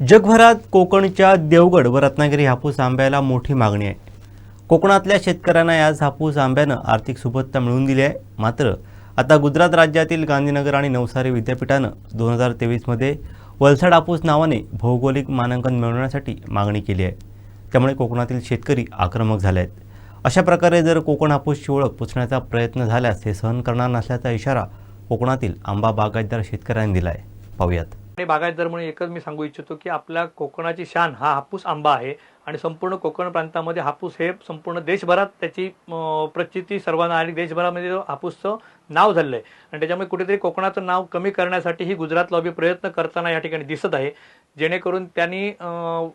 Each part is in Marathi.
जगभरात कोकणच्या देवगड व रत्नागिरी हापूस आंब्याला मोठी मागणी आहे. कोकणातल्या शेतकऱ्यांना याच हापूस आंब्यानं आर्थिक सुबत्ता मिळवून दिली आहे. मात्र आता गुजरात राज्यातील गांधीनगर आणि नवसारी विद्यापीठानं दोन हजार तेवीसमध्ये वलसाड हापूस नावाने भौगोलिक मानांकन मिळवण्यासाठी मागणी केली आहे. त्यामुळे कोकणातील शेतकरी आक्रमक झाले आहेत. अशा प्रकारे जर कोकण हापूसची ओळख पुसण्याचा प्रयत्न झाल्यास हे सहन करणार नसल्याचा इशारा कोकणातील आंबा बागायतदार शेतकऱ्यांनी दिला आहे पाहूयात. आणि बागायतदार म्हणून एकच मी सांगू इच्छितो की आपल्या कोकणाची शान हा हापूस आंबा आहे आणि संपूर्ण कोकण प्रांतामध्ये हापूस हे संपूर्ण देशभरात त्याची प्रचिती सर्वांना आणि देशभरामध्ये हापूसचं नाव झालेलं आहे. आणि त्याच्यामुळे कुठेतरी कोकणाचं नाव कमी करण्यासाठी ही गुजरात लॉबी प्रयत्न करताना या ठिकाणी दिसत आहे. जेणेकरून त्यांनी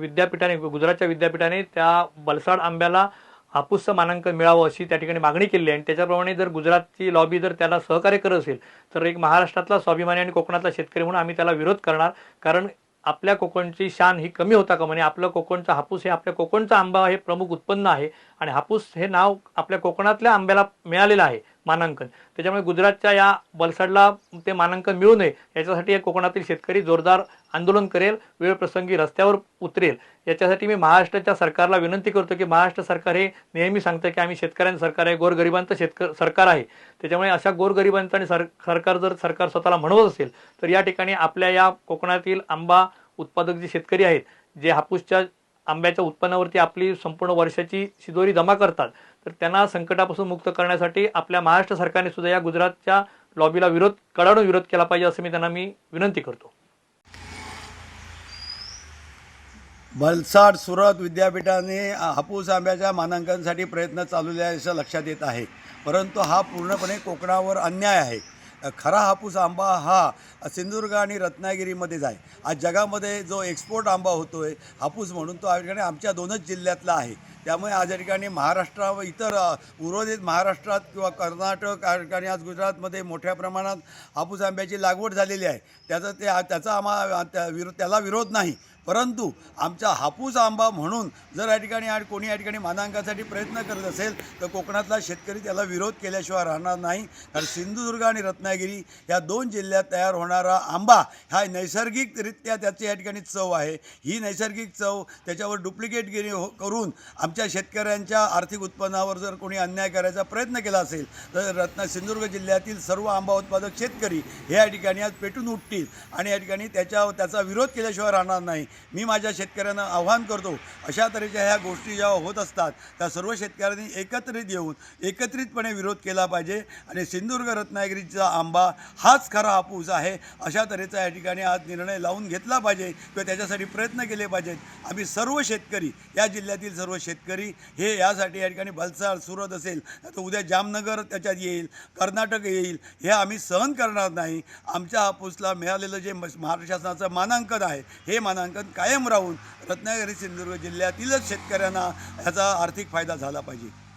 विद्यापीठाने गुजरातच्या विद्यापीठाने त्या बलसाड आंब्याला हापूसचं मानांकन मिळावं अशी त्या ठिकाणी मागणी केली आहे. आणि त्याच्याप्रमाणे जर गुजरातची लॉबी जर त्याला सहकार्य करत असेल तर एक महाराष्ट्रातला स्वाभिमानी आणि कोकणातला शेतकरी म्हणून आम्ही त्याला विरोध करणार. कारण आपल्या कोकणची शान ही कमी होता का म्हणे आपलं कोकणचा हापूस हे आपल्या कोकणचा आंबा हे प्रमुख उत्पन्न आहे. आणि हापूस हे नाव आपल्या कोकणातल्या आंब्याला मिळालेलं आहे. मानांकन. त्याच्यामुळे गुजरातच्या या बलसाडला ते मानांकन मिळू नये याच्यासाठी या कोकणातील शेतकरी जोरदार आंदोलन करेल वेळप्रसंगी रस्त्यावर उतरेल. याच्यासाठी मी महाराष्ट्राच्या सरकारला विनंती करतो की महाराष्ट्र सरकार हे नेहमी सांगतं की आम्ही शेतकऱ्यांचं सरकार आहे गोरगरिबांचं शेतक सरकार आहे. त्याच्यामुळे अशा गोरगरिबांचं आणि सर सरकार जर सरकार स्वतःला म्हणवत असेल तर या ठिकाणी आपल्या या कोकणातील आंबा उत्पादक जे शेतकरी आहेत जे हापूसच्या आंब्याच्या उत्पन्नावरती आपली संपूर्ण वर्षाची शिदोरी जमा करतात तर त्यांना संकटापासून मुक्त करण्यासाठी आपल्या महाराष्ट्र सरकारने सुद्धा या गुजरातच्या लॉबीला विरोध कडाडून विरोध केला पाहिजे असं मी त्यांना मी विनंती करतो. वलसाड सुरत विद्यापीठाने हापूस आंब्याच्या मानांकनासाठी प्रयत्न चालवले आहे असं लक्षात येत आहे. परंतु हा पूर्णपणे कोकणावर अन्याय आहे. खरा हापूस आंबा हा सिंधुदुर्ग आणि रत्नागिरीमध्येच आहे आज जगामध्ये जो एक्सपोर्ट आंबा होतो आहे हापूस म्हणून तो ठिकाणी आमच्या दोनच जिल्ह्यातला आहे. त्यामुळे आज या ठिकाणी महाराष्ट्रा व इतर उर्वरित महाराष्ट्रात किंवा कर्नाटक या ठिकाणी आज गुजरातमध्ये मोठ्या प्रमाणात हापूस आंब्याची लागवड झालेली आहे. त्याचं ते त्याचा आम्हा त्या विरो त्याला विरोध नाही. परंतु आमचा हापूस आंबा म्हणून जर या ठिकाणी आणि कोणी या ठिकाणी मानांकासाठी प्रयत्न करत असेल तर कोकणातला शेतकरी त्याला विरोध केल्याशिवाय राहणार नाही. कारण सिंधुदुर्ग आणि रत्नागिरी या दोन जिल्ह्यात तयार होणारा आंबा हा नैसर्गिकरित्या त्याची या ठिकाणी चव आहे. ही नैसर्गिक चव त्याच्यावर डुप्लिकेट गिरी हो करून आमच्या शेतकऱ्यांच्या आर्थिक उत्पन्नावर जर कोणी अन्याय करायचा प्रयत्न केला असेल तर रत्ना सिंधुदुर्ग जिल्ह्यातील सर्व आंबा उत्पादक शेतकरी हे या ठिकाणी आज पेटून उठतील आणि या ठिकाणी त्याच्या त्याचा विरोध केल्याशिवाय राहणार नाही. मी माझ्या शेतकऱ्यांना आव्हान करतो अशा तऱ्हेच्या ह्या गोष्टी जेव्हा होत असतात त्या सर्व शेतकऱ्यांनी एकत्रित येऊन एकत्रितपणे विरोध केला पाहिजे आणि सिंधुदुर्ग रत्नागिरीचा आंबा हाच खरा हापूस आहे अशा तऱ्हेचा या ठिकाणी आज निर्णय लावून घेतला पाहिजे किंवा त्याच्यासाठी प्रयत्न केले पाहिजेत. आम्ही सर्व शेतकरी या जिल्ह्यातील सर्व शेतकरी हे यासाठी या ठिकाणी बलसाड सुरत असेल तर उद्या जामनगर त्याच्यात येईल कर्नाटक येईल हे आम्ही सहन करणार नाही. आमच्या हापूसला मिळालेलं जे महाराष्ट्र शासनाचं मानांकन आहे हे मानांकन कायम राहून रत्नागिरी सिंधुदुर्ग जिल्ह्यातीलच शेतकऱ्यांना ह्याचा आर्थिक फायदा झाला पाहिजे.